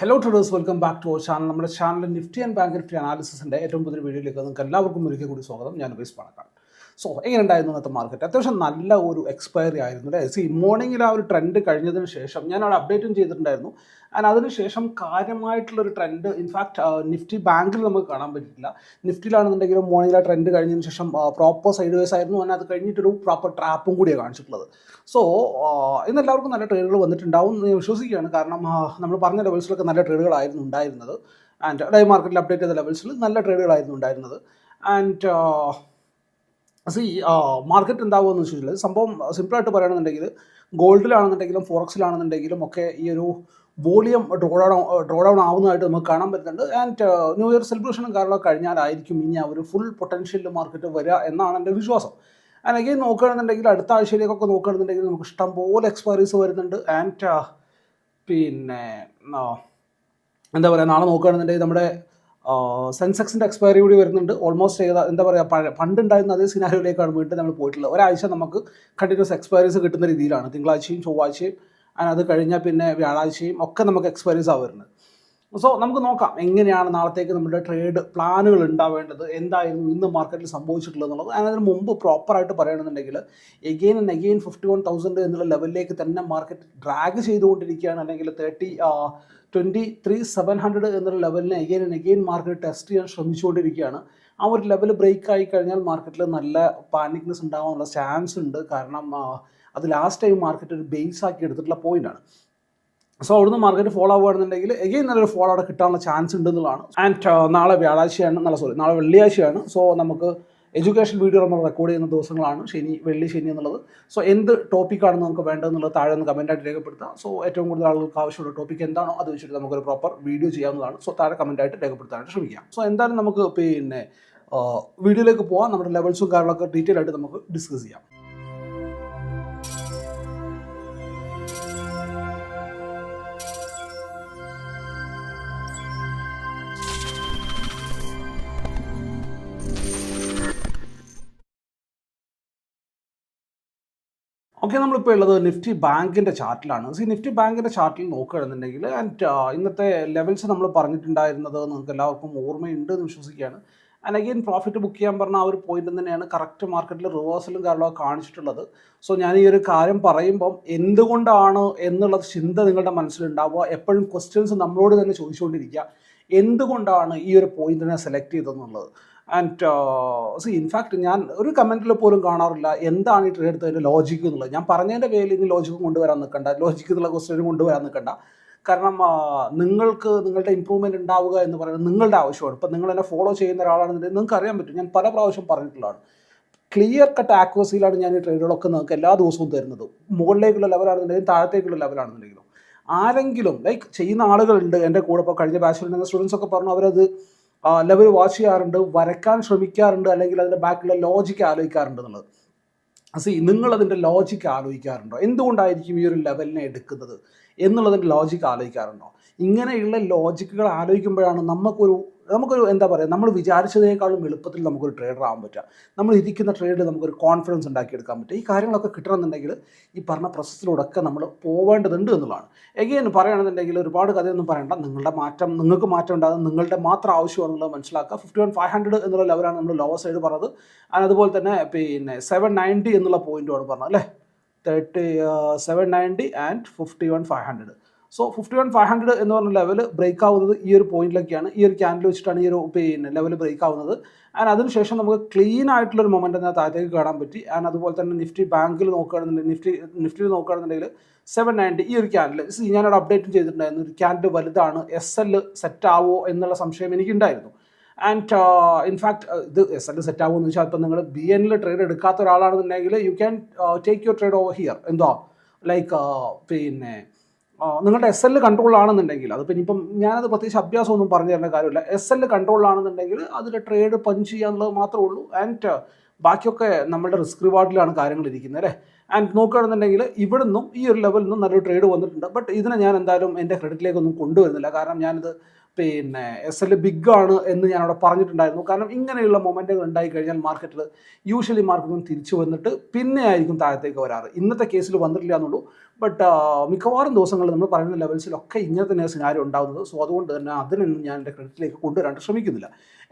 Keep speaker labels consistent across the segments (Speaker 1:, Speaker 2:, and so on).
Speaker 1: Hello traders welcome back to our channel നമ്മുടെ channel nifty and bank nifty അനാലിസിസിന്റെ ഏറ്റവും പുതിയ വീഡിയോയിലേക്ക് നിങ്ങൾക്ക് എല്ലാവർക്കും ഒരിക്കൽ കൂടി സ്വാഗതം. ഞാൻ റിസ് പണക്കാണ് സോ എങ്ങനെ ഉണ്ടായിരുന്നു ഇന്നത്തെ മാർക്കറ്റ് അത്യാവശ്യം നല്ല ഒരു എക്സ്പയറി ആയിരുന്നു അല്ലേ? സി മോർണിംഗിൽ ആ ഒരു ട്രെൻഡ് കഴിഞ്ഞതിന് ശേഷം ഞാൻ അവിടെ അപ്ഡേറ്റും ചെയ്തിട്ടുണ്ടായിരുന്നു. ആൻഡ് അതിനുശേഷം കാര്യമായിട്ടുള്ളൊരു ട്രെൻഡ് ഇൻഫാക്ട് നിഫ്റ്റി ബാങ്കിൽ നമുക്ക് കാണാൻ പറ്റിയിട്ടില്ല. നിഫ്റ്റിയിലാണെന്നുണ്ടെങ്കിലും മോർണിംഗിൽ ആ ട്രെൻഡ് കഴിഞ്ഞതിന് ശേഷം പ്രോപ്പർ സൈഡ് വേസ് ആയിരുന്നു. And അത് കഴിഞ്ഞിട്ടൊരു പ്രോപ്പർ ട്രാപ്പും കൂടിയാണ് കാണിച്ചിട്ടുള്ളത്. സോ ഇന്ന് എല്ലാവർക്കും നല്ല ട്രേഡുകൾ വന്നിട്ടുണ്ടാവും എന്ന് വിശ്വസിക്കുകയാണ്. കാരണം നമ്മൾ പറഞ്ഞ ലെവൽസിലൊക്കെ നല്ല ട്രേഡുകളായിരുന്നു ഉണ്ടായിരുന്നത്. ആൻഡ് ഡേ മാർക്കറ്റിൽ അപ്ഡേറ്റ് ചെയ്ത ലെവൽസിൽ നല്ല ട്രേഡുകളായിരുന്നു ഉണ്ടായിരുന്നത്. ആൻഡ് സി മാർക്കറ്റ് എന്താവുമെന്ന് വെച്ചിട്ടുണ്ടെങ്കിൽ സംഭവം സിമ്പിളായിട്ട് പറയുകയാണെന്നുണ്ടെങ്കിൽ ഗോൾഡിലാണെന്നുണ്ടെങ്കിലും ഫോറക്സിലാണെന്നുണ്ടെങ്കിലും ഒക്കെ ഈ ഒരു volume draw down draw down ആവുന്നതായിട്ട് നമുക്ക് കാണാൻ പറ്റുന്നുണ്ട്. ആൻഡ് ന്യൂ ഇയർ സെലിബ്രേഷനും കാര്യങ്ങളൊക്കെ കഴിഞ്ഞാലായിരിക്കും ഇനി ആ ഒരു ഫുൾ പൊട്ടൻഷ്യൽ മാർക്കറ്റ് വരിക എന്നാണ് എന്റെ വിശ്വാസം. ആൻഡ് അഗെയിൻ നോക്കുകയാണെന്നുണ്ടെങ്കിൽ അടുത്ത ആഴ്ചയിലേക്കൊക്കെ നോക്കുകയാണെന്നുണ്ടെങ്കിൽ നമുക്ക് ഇഷ്ടം പോലെ എക്സ്പയറീസ് വരുന്നുണ്ട് ആൻഡ് പിന്നെ എന്താ പറയുക നാളെ നോക്കുകയാണെന്നുണ്ടെങ്കിൽ നമ്മുടെ സെൻസെക്സിന്റെ എക്സ്പയറി കൂടി വരുന്നുണ്ട്. ഓൾമോസ്റ്റ് ഏതാ എന്താ പറയുക പണ്ട് പണ്ടുണ്ടായിരുന്ന അതേ സിനാരിയോയിലേക്കാണ് വീണ്ടും നമ്മൾ പോയിട്ടുള്ളത്. ഒരാഴ്ച നമുക്ക് കണ്ടിന്യൂസ് എക്സ്പയറീസ് കിട്ടുന്ന രീതിയിലാണ്. തിങ്കളാഴ്ചയും ചൊവ്വാഴ്ചയും ആൻഡ് അത് കഴിഞ്ഞാൽ പിന്നെ വ്യാഴാഴ്ചയും ഒക്കെ നമുക്ക് എക്സ്പയറീസ് ആ വരുന്നത്. സോ നമുക്ക് നോക്കാം എങ്ങനെയാണ് നാളത്തേക്ക് നമ്മുടെ ട്രേഡ് പ്ലാനുകൾ ഉണ്ടാവേണ്ടത്? എന്തായിരുന്നു ഇന്ന് മാർക്കറ്റിൽ സംഭവിച്ചിട്ടുള്ളത് എന്നുള്ളത്. അതിന് മുമ്പ് പ്രോപ്പറായിട്ട് പറയണമെന്നുണ്ടെങ്കിൽ again and again fifty one thousand എന്നുള്ള ലെവലിലേക്ക് തന്നെ മാർക്കറ്റ് ഡ്രാഗ് ചെയ്തുകൊണ്ടിരിക്കുകയാണ്. അല്ലെങ്കിൽ thirty twenty three seven hundred എന്നുള്ള ലെവലിനെ again and again market test ചെയ്യാൻ ശ്രമിച്ചുകൊണ്ടിരിക്കുകയാണ്. ആ ഒരു ലെവൽ ബ്രേക്ക് ആയി കഴിഞ്ഞാൽ മാർക്കറ്റിൽ നല്ല പാനിക്നെസ് ഉണ്ടാകാനുള്ള ചാൻസ് ഉണ്ട്. കാരണം അത് ലാസ്റ്റ് ടൈം മാർക്കറ്റ് ഒരു ബേസ് ആക്കി എടുത്തിട്ടുള്ള പോയിന്റാണ് സോ അവിടുന്ന് മാർക്കറ്റ് ഫോളോ ആവുകയാണെന്നുണ്ടെങ്കിൽ എഗെയിൻ നല്ലൊരു ഫോളോ അവിടെ കിട്ടാനുള്ള ചാൻസ് ഉണ്ടെന്നുള്ളതാണ് ആൻഡ് നാളെ വ്യാഴാഴ്ചയാണ് നല്ല സോറി നാളെ വെള്ളിയാഴ്ചയാണ്. സോ നമുക്ക് എഡ്യൂക്കേഷൻ വീഡിയോ നമ്മൾ റെക്കോർഡ് ചെയ്യുന്ന ദിവസങ്ങളാണ്. ശനി വെള്ളി ശനി എന്നുള്ളത്. സോ എന്ത് ടോപ്പിക്കാണ് നമുക്ക് വേണ്ടതെന്നുള്ളത് താഴെ ഒന്ന് കമന്റായിട്ട് രേഖപ്പെടുത്താം. സോ ഏറ്റവും കൂടുതൽ ആളുകൾക്ക് ആവശ്യമുള്ള ടോപ്പിക് എന്താണോ അത് വെച്ചിട്ട് നമുക്കൊരു പ്രോപ്പർ വീഡിയോ ചെയ്യാവുന്നതാണ്. സോ താഴെ കമന്റായിട്ട് രേഖപ്പെടുത്താനായിട്ട് ശ്രമിക്കാം. സോ എന്തായാലും നമുക്ക് പിന്നെ വീഡിയോയിലേക്ക് പോകാം നമ്മുടെ ലെവൽസും കാര്യങ്ങളൊക്കെ ഡീറ്റെയിൽ ആയിട്ട് നമുക്ക് ഡിസ്കസ് ചെയ്യാം. ഓക്കെ നമ്മളിപ്പോൾ ഉള്ളത് നിഫ്റ്റി ബാങ്കിന്റെ ചാർട്ടിലാണ്. സി നിഫ്റ്റി ബാങ്കിന്റെ ചാർട്ടിൽ നോക്കുകയാണെന്നുണ്ടെങ്കിൽ ആൻഡ് ഇന്നത്തെ ലെവൽസ് നമ്മൾ പറഞ്ഞിട്ടുണ്ടായിരുന്നത് നിങ്ങൾക്ക് എല്ലാവർക്കും ഓർമ്മയുണ്ട് എന്ന് വിശ്വസിക്കുകയാണ്. ആൻഡ് അഗെയിൻ പ്രോഫിറ്റ് ബുക്ക് ചെയ്യാൻ പറഞ്ഞ ആ ഒരു പോയിന്റ് തന്നെയാണ് കറക്റ്റ് മാർക്കറ്റിൽ റിവേഴ്സലും കാര്യങ്ങളൊക്കെ കാണിച്ചിട്ടുള്ളത്. സോ ഞാൻ ഈ ഒരു കാര്യം പറയുമ്പം എന്തുകൊണ്ടാണ് എന്നുള്ള ചിന്ത നിങ്ങളുടെ മനസ്സിലുണ്ടാവുക. എപ്പോഴും ക്വസ്റ്റ്യൻസ് നമ്മളോട് തന്നെ ചോദിച്ചുകൊണ്ടിരിക്കുക. എന്തുകൊണ്ടാണ് ഈ ഒരു പോയിന്റിനെ സെലക്ട് ചെയ്തതെന്നുള്ളത്? ആൻഡ് സി ഇൻഫാക്ട് ഞാൻ ഒരു കമന്റിൽ പോലും കാണാറില്ല എന്താണ് ഈ ട്രേഡ് എടുത്തതിന്റെ ലോജിക്ക് എന്നുള്ളത്. ഞാൻ പറഞ്ഞതിന്റെ പേരിൽ ഇനി ലോജിക്ക് കൊണ്ടുവരാൻ നിൽക്കണ്ട. ലോജിക്ക് എന്നുള്ള ക്വസ്റ്റ്യൻ കൊണ്ടുവരാൻ നിൽക്കണ്ട. കാരണം നിങ്ങൾക്ക് നിങ്ങളുടെ ഇമ്പ്രൂവ്മെന്റ് ഉണ്ടാവുക എന്ന് പറയുന്നത് നിങ്ങളുടെ ആവശ്യമാണ്. ഇപ്പം നിങ്ങൾ എന്നെ ഫോളോ ചെയ്യുന്ന ഒരാളാണെന്നുണ്ടെങ്കിൽ നിങ്ങൾക്ക് അറിയാൻ പറ്റും. ഞാൻ പല പ്രാവശ്യം പറഞ്ഞിട്ടുള്ളതാണ്. ക്ലിയർ കട്ട് ആക്വസിയിലാണ് ഞാൻ ഈ ട്രേഡുകളൊക്കെ നിങ്ങൾക്ക് എല്ലാ ദിവസവും തരുന്നത്. മുകളിലേക്കുള്ള ലെവലാണെന്നുണ്ടെങ്കിലും താഴത്തേക്കുള്ള ലെവലാണെന്നുണ്ടെങ്കിലും ആരെങ്കിലും ലൈക്ക് ചെയ്യുന്ന ആളുകളുണ്ട് എന്റെ കൂടെ. ഇപ്പോൾ കഴിഞ്ഞ ബാച്ചിലുണ്ടെങ്കിൽ സ്റ്റുഡൻസ് ഒക്കെ പറഞ്ഞു അവരത് ലെവൽ വാച്ച് ചെയ്യാറുണ്ട് വരക്കാൻ ശ്രമിക്കാറുണ്ട് അല്ലെങ്കിൽ അതിന്റെ ബാക്കിലുള്ള ലോജിക്ക് ആലോചിക്കാറുണ്ട് എന്നുള്ളത്. സി നിങ്ങൾ അതിന്റെ ലോജിക്ക് ആലോചിക്കാറുണ്ടോ? എന്തുകൊണ്ടായിരിക്കും ഈ ഒരു ലെവലിനെ എടുക്കുന്നത് എന്നുള്ളതിന്റെ ലോജിക്ക് ആലോചിക്കാറുണ്ടോ? ഇങ്ങനെയുള്ള ലോജിക്കുകൾ ആലോചിക്കുമ്പോഴാണ് നമുക്കൊരു നമുക്കൊരു എന്താ പറയുക നമ്മൾ വിചാരിച്ചതിനേക്കാളും എളുപ്പത്തിൽ നമുക്കൊരു ട്രേഡർ ആവാൻ പറ്റുക. നമ്മൾ ഇരിക്കുന്ന ട്രേഡിൽ നമുക്കൊരു കോൺഫിഡൻസ് ഉണ്ടാക്കിയെടുക്കാൻ പറ്റും ഈ കാര്യങ്ങളൊക്കെ കിട്ടണമെന്നുണ്ടെങ്കിൽ ഈ പറഞ്ഞ പ്രോസസ്സിലൂടെയൊക്കെ നമ്മൾ പോവേണ്ടതുണ്ട് എന്നുള്ളതാണ്. എഗെയിൻ പറയുകയാണെന്നുണ്ടെങ്കിൽ ഒരുപാട് കഥയൊന്നും പറയണ്ട. നിങ്ങളുടെ മാറ്റം നിങ്ങൾക്ക് മാറ്റം ഉണ്ടാകും നിങ്ങളുടെ മാത്രം ആവശ്യമാണെന്നുള്ളത് മനസ്സിലാക്കുക. ഫിഫ്റ്റി വൺ ഫൈവ് ഹൺഡ്രഡ് എന്നുള്ള ലെവലാണ് നമ്മൾ ലോവർ സൈഡ് പറഞ്ഞത്. അതുപോലെ തന്നെ പിന്നെ സെവൻ നയന്റി എന്നുള്ള പോയിന്റുമാണ് പറഞ്ഞത് അല്ലേ? Thirty seven ninety and fifty one five hundred so fifty one five hundred എന്ന് പറഞ്ഞ ലെവൽ ബ്രേക്ക് ആവുന്നത് ഈ ഒരു പോയിന്റിലൊക്കെയാണ് ഈ ഒരു ക്യാൻഡിൽ വെച്ചിട്ടാണ് ഈ ഒരു പിന്നെ ലെവൽ ബ്രേക്ക് ആവുന്നത്. ആൻഡ് അതിനുശേഷം നമുക്ക് ക്ലീൻ ആയിട്ടുള്ള ഒരു മൊമെന്റ് എന്നാൽ താഴത്തേക്ക് കാണാൻ പറ്റി. ആൻഡ് അതുപോലെ തന്നെ നിഫ്റ്റി ബാങ്കിൽ നോക്കുകയാണെന്നുണ്ടെങ്കിൽ നിഫ്റ്റി നിഫ്റ്റിയിൽ നോക്കുകയാണെന്നുണ്ടെങ്കിൽ സെവൻ നയന്റി ഈ ഒരു ക്യാൻഡിൽ ഞാനവിടെ അപ്ഡേറ്റും ചെയ്തിട്ടുണ്ടായിരുന്നു. ഒരു ക്യാൻഡിൽ വലുതാണ്. എസ് എൽ സെറ്റ് ആവോ എന്നുള്ള സംശയം എനിക്കുണ്ടായിരുന്നു. ആൻഡ് ഇൻഫാക്ട് ഇത് എസ് എൽ സെറ്റ് ആവുമെന്ന് വെച്ചാൽ ഇപ്പം നിങ്ങൾ ബി എനിൽ ട്രേഡ് എടുക്കാത്ത ഒരാളാണെന്നുണ്ടെങ്കിൽ you can take your trade over here എന്തോ ലൈക്ക് പിന്നെ നിങ്ങളുടെ എസ് എൽ കൺട്രോളാണെന്നുണ്ടെങ്കിൽ അതിപ്പോൾ ഇനിയിപ്പം ഞാനത് പ്രത്യേകിച്ച് അഭ്യാസമൊന്നും പറഞ്ഞു തരേണ്ട കാര്യമില്ല. എസ് എൽ കൺട്രോളാണെന്നുണ്ടെങ്കിൽ അതിൽ ട്രേഡ് പഞ്ച് ചെയ്യാനുള്ളത് മാത്രമേ ഉള്ളൂ. ആൻഡ് ബാക്കിയൊക്കെ നമ്മുടെ റിസ്ക് റിവാർഡിലാണ് കാര്യങ്ങൾ ഇരിക്കുന്നത് അല്ലേ? ആൻഡ് നോക്കുകയാണെന്നുണ്ടെങ്കിൽ ഇവിടുന്നും ഈ ഒരു ലെവലിൽ നിന്നും നല്ലൊരു ട്രേഡ് വന്നിട്ടുണ്ട്. ബട്ട് ഇതിനെ ഞാൻ എന്തായാലും എന്റെ ക്രെഡിറ്റിലേക്കൊന്നും കൊണ്ടുവരുന്നില്ല. കാരണം ഞാനിത് പിന്നെ എസ് എൽ ബിഗ് ആണ് എന്ന് ഞാൻ അവിടെ പറഞ്ഞിട്ടുണ്ടായിരുന്നു. കാരണം ഇങ്ങനെയുള്ള മൊമെന്റുകൾ ഉണ്ടായി കഴിഞ്ഞാൽ മാർക്കറ്റിൽ യൂഷ്വലി മാർക്കറ്റ് തിരിച്ചു വന്നിട്ട് പിന്നെ ആയിരിക്കും താഴത്തേക്ക് വരാറ്. ഇന്നത്തെ കേസിൽ വന്നിട്ടില്ല എന്നുള്ളൂ. ബട്ട് മിക്കവാറും ദിവസങ്ങളിൽ നമ്മൾ പറയുന്ന ലെവൽസിലൊക്കെ ഇങ്ങനത്തെ തന്നെ സിനാരി ഉണ്ടാകുന്നത് സോ അതുകൊണ്ട് തന്നെ അതിനൊന്നും ഞാൻ എന്റെ ക്രെഡിറ്റിലേക്ക് കൊണ്ടുവരാൻ ശ്രമിക്കുന്നില്ല.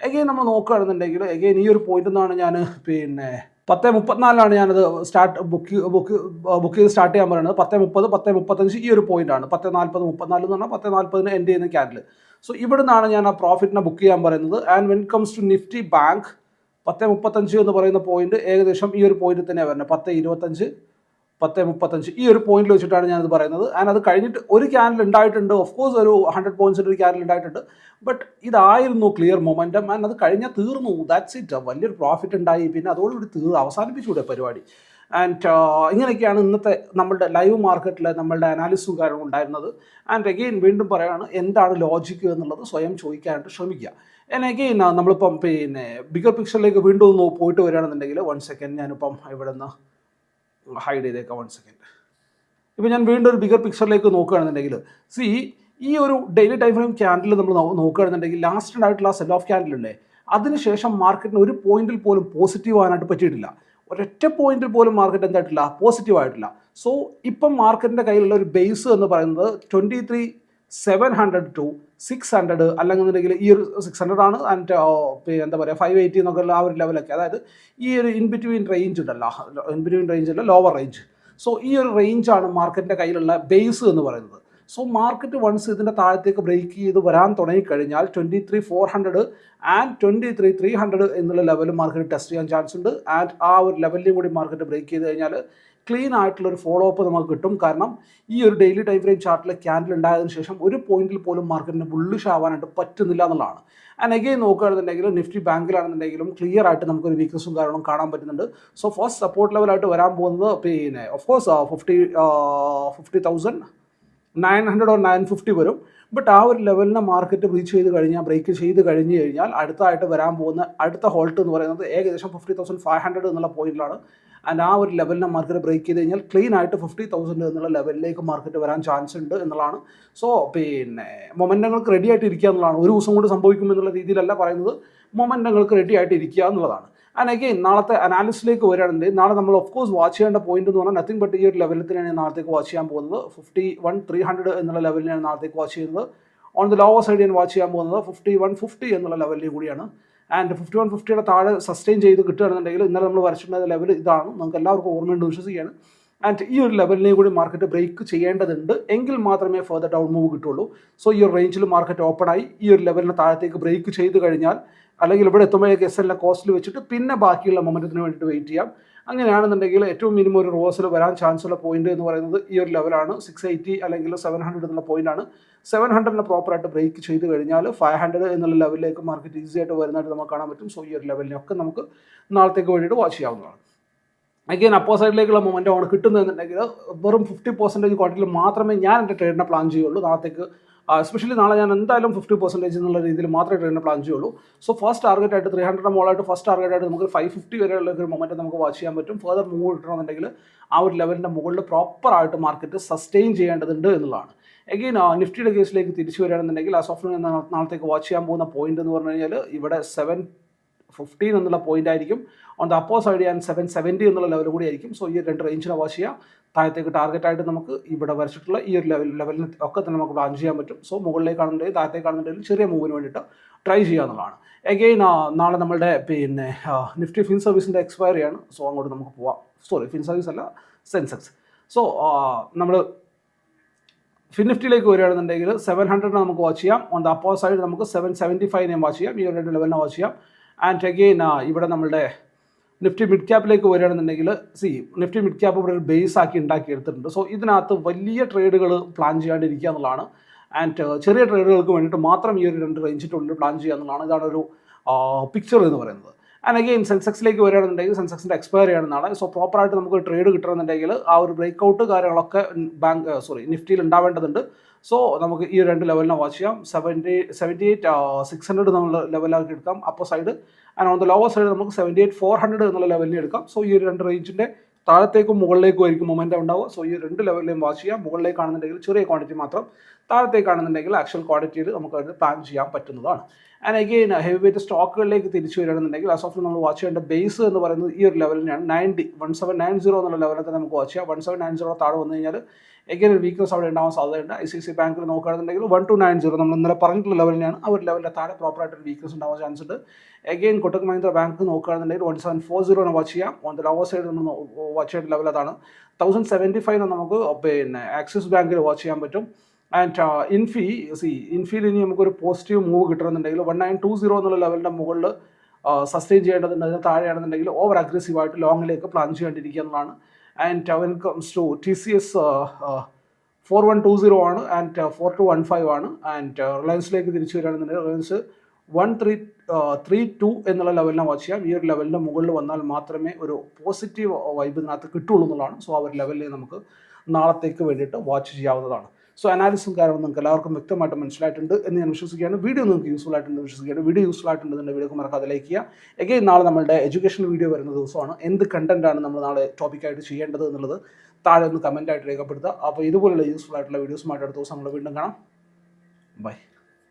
Speaker 1: എഗെയിൻ നമ്മൾ നോക്കുകയാണെന്നുണ്ടെങ്കിൽ എഗെയിൻ ഈ ഒരു പോയിന്റ് നിന്നാണ് ഞാൻ പിന്നെ പത്ത് മുപ്പത്തിനാലിലാണ് ഞാനത് സ്റ്റാർട്ട് ബുക്ക് ബുക്ക് ബുക്ക് ചെയ്ത് സ്റ്റാർട്ട് ചെയ്യാൻ പറയുന്നത്. പത്ത് മുപ്പത് പത്ത് മുപ്പത്തഞ്ച് ഈ ഒരു പോയിന്റാണ് പത്ത് നാൽപ്പത് മുപ്പത്തിനാല് എന്ന് പറഞ്ഞാൽ പത്ത് നാൽപ്പതിന് എൻഡ് ചെയ്യുന്ന ക്യാൻഡിൽ സോ ഇവിടെ നിന്നാണ് ഞാൻ ആ പ്രോഫിറ്റിനെ ബുക്ക് ചെയ്യാൻ പറയുന്നത്. And when comes to Nifty Bank പത്ത് മുപ്പത്തഞ്ച് എന്ന് പറയുന്ന പോയിന്റ് ഏകദേശം ഈ ഒരു പോയിന്റ് തന്നെയാണ് വരുന്നത്. പത്ത് ഇരുപത്തഞ്ച് പത്ത് മുപ്പത്തഞ്ച് ഈ ഒരു പോയിന്റിൽ വെച്ചിട്ടാണ് ഞാനത് പറയുന്നത്. ആൻഡ് അത് കഴിഞ്ഞിട്ട് ഒരു ക്യാനൽ ഉണ്ടായിട്ടുണ്ട് ഓഫ് കോഴ്സ് ഒരു ഹൺഡ്രഡ് പോയിന്റ്സിന്റെ ഒരു ക്യാനൽ ഉണ്ടായിട്ടുണ്ട് ബട്ട് ഇതായിരുന്നു ക്ലിയർ മൊമെന്റം ആൻഡ് അത് കഴിഞ്ഞാൽ തീർന്നു. ദാറ്റ്സ് ഇറ്റ് വലിയൊരു പ്രോഫിറ്റ് ഉണ്ടായി പിന്നെ അതോടുകൂടി തീർ അവസാനിപ്പിച്ചുകൂടെ പരിപാടി. ആൻഡ് ഇങ്ങനെയൊക്കെയാണ് ഇന്നത്തെ നമ്മളുടെ ലൈവ് മാർക്കറ്റിൽ നമ്മളുടെ അനാലിസും കാര്യങ്ങളും ഉണ്ടായിരുന്നത്. ആൻഡ് അഗെയിൻ വീണ്ടും പറയുകയാണ് എന്താണ് ലോജിക്ക് എന്നുള്ളത് സ്വയം ചോദിക്കാനായിട്ട് ശ്രമിക്കുക. ആൻഡ് അഗെയിൻ നമ്മളിപ്പം പിന്നെ ബിഗർ പിക്ചറിലേക്ക് വീണ്ടും ഒന്ന് പോയിട്ട് വരികയാണെന്നുണ്ടെങ്കിൽ വൺ സെക്കൻഡ് ഞാനിപ്പം ഇവിടെ നിന്ന് ഹൈഡ് ചെയ്തേക്കാം വൺ സെക്കൻഡ് ഇപ്പം ഞാൻ വീണ്ടും ഒരു ബിഗർ പിക്ചറിലേക്ക് നോക്കുകയാണെന്നുണ്ടെങ്കിൽ സി ഈ ഒരു ഡെയിലി ടൈം ഫ്രെയിം ക്യാൻഡിൽ നമ്മൾ നോക്കുകയാണെന്നുണ്ടെങ്കിൽ ലാസ്റ്റ് ആയിട്ടുള്ള സെൽ ഓഫ് ക്യാൻഡിൽ ഉണ്ടേ അതിനുശേഷം മാർക്കറ്റിന് ഒരു പോയിന്റിൽ പോലും പോസിറ്റീവ് ആകാനായിട്ട് പറ്റിയിട്ടില്ല. ഒരൊറ്റ പോയിന്റിൽ പോലും മാർക്കറ്റ് എന്തായിട്ടില്ല? പോസിറ്റീവ് ആയിട്ടില്ല. സോ ഇപ്പം മാർക്കറ്റിന്റെ കയ്യിലുള്ള ഒരു ബേസ് എന്ന് പറയുന്നത് twenty three seven hundred two six hundred അല്ലെന്നുണ്ടെങ്കിൽ ഈ ഒരു സിക്സ് ഹൺഡ്രഡ് ആണ് ആൻഡ് എന്താ പറയുക ഫൈവ് എയ്റ്റി എന്നൊക്കെ ആ ഒരു ലെവലൊക്കെ അതായത് ഈ ഒരു ഇൻ ബിറ്റ്വീൻ റേഞ്ച് ഉണ്ടല്ലോ ഇൻ ബിറ്റ്വീൻ റേഞ്ച് അല്ല ലോവർ റേഞ്ച് സോ ഈ ഒരു റേഞ്ചാണ് മാർക്കറ്റിന്റെ കയ്യിലുള്ള ബേസ് എന്ന് പറയുന്നത്. സോ മാർക്കറ്റ് വൺസ് ഇതിന്റെ താഴത്തേക്ക് ബ്രേക്ക് ചെയ്ത് വരാൻ തുടങ്ങിക്കഴിഞ്ഞാൽ twenty three four hundred and twenty three three hundred എന്നുള്ള ലെവൽ മാർക്കറ്റ് ടെസ്റ്റ് ചെയ്യാൻ ചാൻസ് ഉണ്ട്. ആൻഡ് ആ ഒരു ലെവലിൽ കൂടി മാർക്കറ്റ് ബ്രേക്ക് ചെയ്ത് കഴിഞ്ഞാൽ ക്ലീൻ ആയിട്ടുള്ള ഒരു ഫോളോ അപ്പ് നമുക്ക് കിട്ടും. കാരണം ഈ ഒരു ഡെയിലി ടൈം ഫ്രെയിം ചാർട്ടിൽ ക്യാൻഡിൽ ഉണ്ടായതിനു ശേഷം ഒരു പോയിന്റിൽ പോലും മാർക്കറ്റിന് ബുള്ളിഷ് ആവാനായിട്ട് പറ്റുന്നില്ല എന്നുള്ളതാണ്. ആൻഡ് അഗെയിൻ നോക്കുകയാണെന്നുണ്ടെങ്കിൽ നിഫ്റ്റി ബാങ്കിലാണെന്നുണ്ടെങ്കിലും ക്ലിയർ ആയിട്ട് നമുക്കൊരു വീക്ക്നസും കാര്യങ്ങളും കാണാൻ പറ്റുന്നുണ്ട്. സോ ഫസ്റ്റ് സപ്പോർട്ട് ലെവലായിട്ട് വരാൻ പോകുന്നത് പിന്നെ of course fifty fifty thousand nine hundred or nine fifty വരും. ബട്ട് ആ ഒരു ലെവലിനെ മാർക്കറ്റ് ബ്രീച്ച് ചെയ്ത് കഴിഞ്ഞാൽ ബ്രേക്ക് ചെയ്ത് കഴിഞ്ഞ് കഴിഞ്ഞാൽ അടുത്തായിട്ട് വരാൻ പോകുന്ന അടുത്ത ഹോൾട്ട് എന്ന് പറയുന്നത് ഏകദേശം ഫിഫ്റ്റി തൗസൻഡ് ഫൈവ് ഹൺഡ്രഡ് എന്നുള്ള പോയിന്റിലാണ് ആൻഡ് ആ ഒരു ലെവലിനെ മാർക്കറ്റ് ബ്രേക്ക് ചെയ്ത് കഴിഞ്ഞാൽ ക്ലീൻ ആയിട്ട് ഫിഫ്റ്റി തൗസൻഡ് എന്നുള്ള ലെവലിലേക്ക് മാർക്കറ്റ് വരാൻ ചാൻസ് ഉണ്ട് എന്നുള്ളതാണ്. സോ പിന്നെ മൊമെന്റങ്ങൾക്ക് റെഡി ആയിട്ട് ഇരിക്കുക എന്നുള്ളതാണ്. ഒരു ദിവസം കൊണ്ട് സംഭവിക്കും എന്നുള്ള രീതിയിലല്ല പറയുന്നത്. മൊമെന്റങ്ങൾക്ക് റെഡി ആയിട്ട് ഇരിക്കുക എന്നുള്ളതാണ്. ആൻഡ് അഗെയിൻ നാളത്തെ അനാലിസിലേക്ക് വരികയാണെന്നുണ്ടെങ്കിൽ നാളെ നമ്മൾ ഓഫ് കോഴ്സ് വാച്ച് ചെയ്യേണ്ട പോയിന്റ് എന്ന് പറഞ്ഞാൽ നത്തിങ് ബട്ട് ഒരു ലെവലിൽ തന്നെയാണ് നാളത്തേക്ക് വാച്ച് ചെയ്യാൻ പോകുന്നത്. ഫിഫ്റ്റി വൺ ത്രീ ഹൺഡ്രഡ് എന്നുള്ള ലെവലിനാണ് നാളത്തേക്ക് വാച്ച് ചെയ്യുന്നത്. ഓൺ ദ ലോവർ സൈഡ് ഞാൻ വാച്ച് ചെയ്യാൻ പോകുന്നത് ഫിഫ്റ്റി വൺ ഫിഫ്റ്റി എന്നുള്ള ലെവലിൽ കൂടിയാണ്. ആൻഡ് ഫിഫ്റ്റി വൺ ഫിഫ്റ്റിയുടെ താഴെ സസ്റ്റെയിൻ ചെയ്ത് കിട്ടുകയാണെന്നുണ്ടെങ്കിൽ ഇന്നലെ നമ്മൾ വരച്ചിട്ടുള്ള ലെവൽ ഇതാണ്. നമുക്ക് എല്ലാവർക്കും ഓർമ്മയുണ്ട് വിശ്വസിക്കുകയാണ് ആൻഡ് ഈ ഒരു ലെവലിനെ കൂടി മാർക്കറ്റ് ബ്രേക്ക് ചെയ്യേണ്ടതുണ്ട്. എങ്കിൽ മാത്രമേ ഫർദർ ഡൗൺ മൂവ് കിട്ടുള്ളൂ സോ ഈ ഒരു റേഞ്ചിൽ മാർക്കറ്റ് ഓപ്പൺ ആയി. ഈ ഒരു ലെവലിന് താഴത്തേക്ക് ബ്രേക്ക് ചെയ്ത് കഴിഞ്ഞാൽ അല്ലെങ്കിൽ ഇവിടെ എത്തുമ്പോഴേക്ക് എസ് എല്ലിനെ കോസ്റ്റിൽ വെച്ചിട്ട് പിന്നെ ബാക്കിയുള്ള മൊമെന്റത്തിന് വേണ്ടിയിട്ട് വെയിറ്റ് ചെയ്യാം. അങ്ങനെയാണെന്നുണ്ടെങ്കിൽ ഏറ്റവും മിനിമം ഒരു റോസിൽ വരാൻ ചാൻസ് ഉള്ള പോയിന്റ് എന്ന് പറയുന്നത് ഈ ഒരു ലെവലാണ് സിക്സ് എയ്റ്റി അല്ലെങ്കിൽ സെവൻ ഹൺഡ്രഡ് എന്നുള്ള പോയിന്റാണ് സെവൻ ഹൺഡ്രഡിനെ പ്രോപ്പറായിട്ട് ബ്രേക്ക് ചെയ്ത് കഴിഞ്ഞാൽ ഫൈവ് ഹൺഡ്രഡ് എന്നുള്ള ലെവലിലേക്ക് മാർക്കറ്റ് ഈസി ആയിട്ട് വരുന്നതായിട്ട് നമുക്ക് കാണാൻ പറ്റും. സോ ഈ ഒരു ലെവലിനൊക്കെ നമുക്ക് നാളത്തേക്ക് വേണ്ടിയിട്ട് വാച്ച് ചെയ്യാവുന്നതാണ്. അഗെയിൻ അപ്പോ സൈഡിലേക്കുള്ള മൊമെന്റ് ആണ് കിട്ടുന്നതെന്നുണ്ടെങ്കിൽ വെറും ഫിഫ്റ്റി പെർസെന്റേജ് ക്വാർട്ടറിൽ മാത്രമേ ഞാൻ എന്റെ ട്രേഡിനെ പ്ലാൻ ചെയ്യുള്ളൂ. നാളത്തേക്ക് എസ്പെഷ്യലി നാളെ ഞാൻ എന്തായാലും ഫിഫ്റ്റി പെർസെന്റേജ് എന്നുള്ള രീതിയിൽ മാത്രമേ ട്രെയിനിനെ പ്ലാൻ ചെയ്യുള്ളൂ. സോ ഫസ്റ്റ് ടാർഗറ്റ് ആയിട്ട് ത്രീ ഹൺഡ്രഡ് മോളായിട്ട് ഫസ്റ്റ് ടാർഗറ്റ് ആയിട്ട് നമുക്ക് ഫൈവ് ഫിഫ്റ്റി വരെയുള്ള ഒരു മൊമെന്റ് നമുക്ക് വാച്ച് ചെയ്യാൻ പറ്റും. ഫർദർ മൂവ് കിട്ടണമെന്നുണ്ടെങ്കിൽ ആ ഒരു ലെവലിന്റെ മുകളിൽ പ്രോപ്പറായിട്ട് മാർക്കറ്റ് സസ്റ്റെയിൻ ചെയ്യേണ്ടതുണ്ട് എന്നുള്ളതാണ്. എഗെയിൻ നിഫ്റ്റിയുടെ കേസിലേക്ക് തിരിച്ചു വരികയാണെന്നുണ്ടെങ്കിൽ ആ സോഫ്റ്റ്വെയർ നാളത്തേക്ക് വാച്ച് ചെയ്യാൻ പോകുന്ന പോയിന്റ് എന്ന് പറഞ്ഞു കഴിഞ്ഞാൽ ഇവിടെ സെവൻ ഫിഫ്റ്റീൻ എന്നുള്ള പോയിന്റ് ആയിരിക്കും. ഓൺ ദ അപ്പോ സൈഡ് ഞാൻ സെവൻ സെവന്റി എന്നുള്ള ലെവൽ കൂടി ആയിരിക്കും. സോ ഈ രണ്ട് റേഞ്ചിനെ വാച്ച് ചെയ്യാം താഴത്തേക്ക് ടാർഗറ്റ് ആയിട്ട് നമുക്ക് ഇവിടെ വരച്ചിട്ടുള്ള ഈ ഒരു ലെവൽ ലെവലിന് ഒക്കെ തന്നെ നമുക്ക് പ്ലാൻ ചെയ്യാൻ പറ്റും. സോ മുകളിലേക്ക് കാണുന്നുണ്ടെങ്കിൽ താഴത്തേക്ക് കാണുന്നുണ്ടെങ്കിൽ ചെറിയ മൂവിന് വേണ്ടിയിട്ട് ട്രൈ ചെയ്യുക എന്നുള്ളതാണ്. എഗെയിൻ നാളെ നമ്മളുടെ പിന്നെ നിഫ്റ്റി ഫിൻ സർവീസിന്റെ എക്സ്പയറി ആണ്. സോ അങ്ങോട്ട് നമുക്ക് പോവാം. സോറി ഫിൻ സർവീസ് അല്ല സെൻസെക്സ് സോ നമ്മൾ ഫിൻ നിഫ്റ്റിയിലേക്ക് വരികയാണെന്നുണ്ടെങ്കിൽ സെവൻ ഹൺഡ്രഡ് നമുക്ക് വാച്ച് ചെയ്യാം. ഓൺ ദ അപ്പോ സൈഡ് നമുക്ക് സെവൻ സെവന്റി ഫൈവിനെയും വാച്ച് ചെയ്യാം. ഈ ഒരു രണ്ട് ലെവലിനെ വാച്ച് ചെയ്യാം. ആൻഡ് അഗെയിൻ ഇവിടെ നമ്മളുടെ നിഫ്റ്റി മിഡ് ക്യാപ്പിലേക്ക് വരികയാണെന്നുണ്ടെങ്കിൽ സി നിഫ്റ്റി മിഡ് ക്യാപ്പ് ഇവിടെ ഒരു ബേസ് ആക്കി ഉണ്ടാക്കി എടുത്തിട്ടുണ്ട് സോ ഇതിനകത്ത് വലിയ ട്രേഡുകൾ പ്ലാൻ ചെയ്യാണ്ടിരിക്കുക എന്നുള്ളതാണ്. ആൻഡ് ചെറിയ ട്രേഡുകൾക്ക് വേണ്ടിയിട്ട് മാത്രം ഈ ഒരു രണ്ട് റേഞ്ചിന്റെ പ്ലാൻ ചെയ്യുക എന്നുള്ളതാണ്. ഇതാണ് ഒരു പിക്ചർ എന്ന് പറയുന്നത്. ആൻഡ് അഗെയിൻ സെൻസെക്സിലേക്ക് വരികയാണെന്നുണ്ടെങ്കിൽ സെൻസെക്സിന്റെ എക്സ്പയർ ചെയ്യണം സോ പ്രോപ്പറായിട്ട് നമുക്ക് ട്രേഡ് കിട്ടണമെന്നുണ്ടെങ്കിൽ ആ ഒരു ബ്രേക്ക് ഔട്ട് കാര്യങ്ങളൊക്കെ ബാങ്ക് സോറി നിഫ്റ്റിയിൽ ഉണ്ടാവേണ്ടതുണ്ട്. സോ നമുക്ക് ഈ രണ്ട് ലെവലിനെ വാച്ച് ചെയ്യാം. Seventy seventy eight six hundred നമ്മൾ ലെവലാക്കി എടുക്കാം. Upper side and on the lower side നമുക്ക് സെവന്റി എയ്റ്റ് ഫോർ ഹൺഡ്രഡ് എന്നുള്ള ലെവലിനെ എടുക്കാം. സോ ഈ ഒരു രണ്ട് റേഞ്ചിന്റെ താഴത്തേക്കും മുകളിലേക്കും ആയിരിക്കും മൊമെന്റം ഉണ്ടാവുക. സോ ഈ രണ്ട് ലെവലിലും വാച്ച് ചെയ്യാം. മുകളിലേക്ക് കാണുന്നുണ്ടെങ്കിൽ ചെറിയ ക്വാണ്ടിറ്റി മാത്രം. താഴത്തേക്കാണെന്നുണ്ടെങ്കിൽ ആക്ച്വൽ ക്വാണ്ടിറ്റിയിൽ നമുക്ക് അത് പ്ലാൻ ചെയ്യാൻ പറ്റുന്നതാണ്. ആൻഡ് അഗെയിൻ ഹെവി വെയിറ്റ് സ്റ്റോക്കുകളിലേക്ക് തിരിച്ചു വരികയാണെന്നുണ്ടെങ്കിൽ ആസ് ഓഫ് നമ്മൾ വാച്ച് ചെയ്യേണ്ട ബേസ് എന്ന് പറയുന്നത് ഈ ഒരു ലെവലിനാണ് ninety one seven nine zero എന്നുള്ള ലെവലിൽ തന്നെ നമുക്ക് വാച്ച് ചെയ്യാം. വൺ സെവൻ നയൻ സീറോ താഴെ വന്നു കഴിഞ്ഞാൽ എഗെയിൻ ഒരു വീക്ക്നസ് അവിടെ ഉണ്ടാവാൻ സാധ്യതയുണ്ട്. ഐ സി സി ബാങ്കിൽ നോക്കുകയാണെന്നുണ്ടെങ്കിൽ വൺ ടു നയൻ സീറോ നമ്മൾ ഇന്നലെ പറഞ്ഞിട്ടുള്ള ലെവലിനാണ് ആ ഒരു ലെവലിന്റെ താഴെ പ്രോപ്പറായിട്ട് ഒരു വീക്ക്നസ് ഉണ്ടാവാൻ ചാൻസ് ഉണ്ട്. എഗെയിൻ കൊട്ടക് മഹീന്ദ്ര ബാങ്ക് നോക്കുകയാണെന്നുണ്ടെങ്കിൽ വൺ സെവൻ ഫോർ സീറോനെ വാച്ച് ചെയ്യാം. ഓൺ ദ ലോവർ സൈഡ് നമ്മൾ വാച്ച് ചെയ്യേണ്ട ലെവൽ അതാണ്. തൗസൻഡ് സെവന്റി ഫൈവ് നമുക്ക് പിന്നെ ആക്സിസ് ബാങ്കിൽ വാച്ച് ചെയ്യാൻ പറ്റും. ആൻഡ് ഇൻഫി സി ഇൻഫിയിൽ ഇനി നമുക്കൊരു പോസിറ്റീവ് മൂവ് കിട്ടണമെന്നുണ്ടെങ്കിൽ വൺ നയൻ ടു സീറോ എന്നുള്ള ലെവലിന്റെ മുകളിൽ സസ്റ്റെയിൻ ചെയ്യേണ്ടതുണ്ട്. അതിന് താഴെയാണെന്നുണ്ടെങ്കിൽ ഓവർ അഗ്രസീവായിട്ട് ലോങ്ങിലേക്ക് പ്ലാൻ ചെയ്യേണ്ടിയിരിക്കുക എന്നുള്ളതാണ്. When comes to T C S four one two zero ആണ് and four two one five ആണ്. ആൻഡ് റിലയൻസിലേക്ക് തിരിച്ചു വരികയാണെന്നുണ്ടെങ്കിൽ Reliance one three three two എന്നുള്ള ലെവലിനെ വാച്ച് ചെയ്യാം. ഈ ഒരു ലെവലിന്റെ മുകളിൽ വന്നാൽ മാത്രമേ ഒരു പോസിറ്റീവ് വൈബ് ഇതിനകത്ത് കിട്ടുള്ളൂ എന്നുള്ളതാണ്. സോ ആ ഒരു ലെവലിൽ നമുക്ക് നാളത്തേക്ക് വേണ്ടിയിട്ട് വാച്ച് ചെയ്യാവുന്നതാണ്. സോ അനാലിസും കാര്യങ്ങളും നിങ്ങൾക്ക് എല്ലാവർക്കും വ്യക്തമായിട്ട് മനസ്സിലായിട്ടുണ്ട് എന്ന് ഞാൻ വിശ്വസിക്കുകയാണ്. വീഡിയോ നിങ്ങൾക്ക് യൂസ്ഫുൾ ആയിട്ടുണ്ട് വിശ്വസിക്കുകയാണ്. വീഡിയോ യൂസ്ഫുൾ ആയിട്ടുണ്ടെന്ന് വീഡിയോ മറക്കാതെ ലൈക്ക് ചെയ്യുക എഗെയിൻ നാളെ നമ്മുടെ എഡ്യൂക്കേഷൻ വീഡിയോ വരുന്ന ദിവസമാണ്. എന്ത് കണ്ടന്റാണ് നമ്മൾ നാളെ ടോപ്പിക്കായിട്ട് ചെയ്യേണ്ടത് എന്നുള്ളത് താഴെ ഒന്ന് കമന്റായിട്ട് രേഖപ്പെടുത്തുക. അപ്പോൾ ഇതുപോലുള്ള യൂസ്ഫുൾ ആയിട്ടുള്ള വീഡിയോസുമായിട്ട് അടുത്ത ദിവസം നമ്മൾ വീണ്ടും കാണാം. ബൈ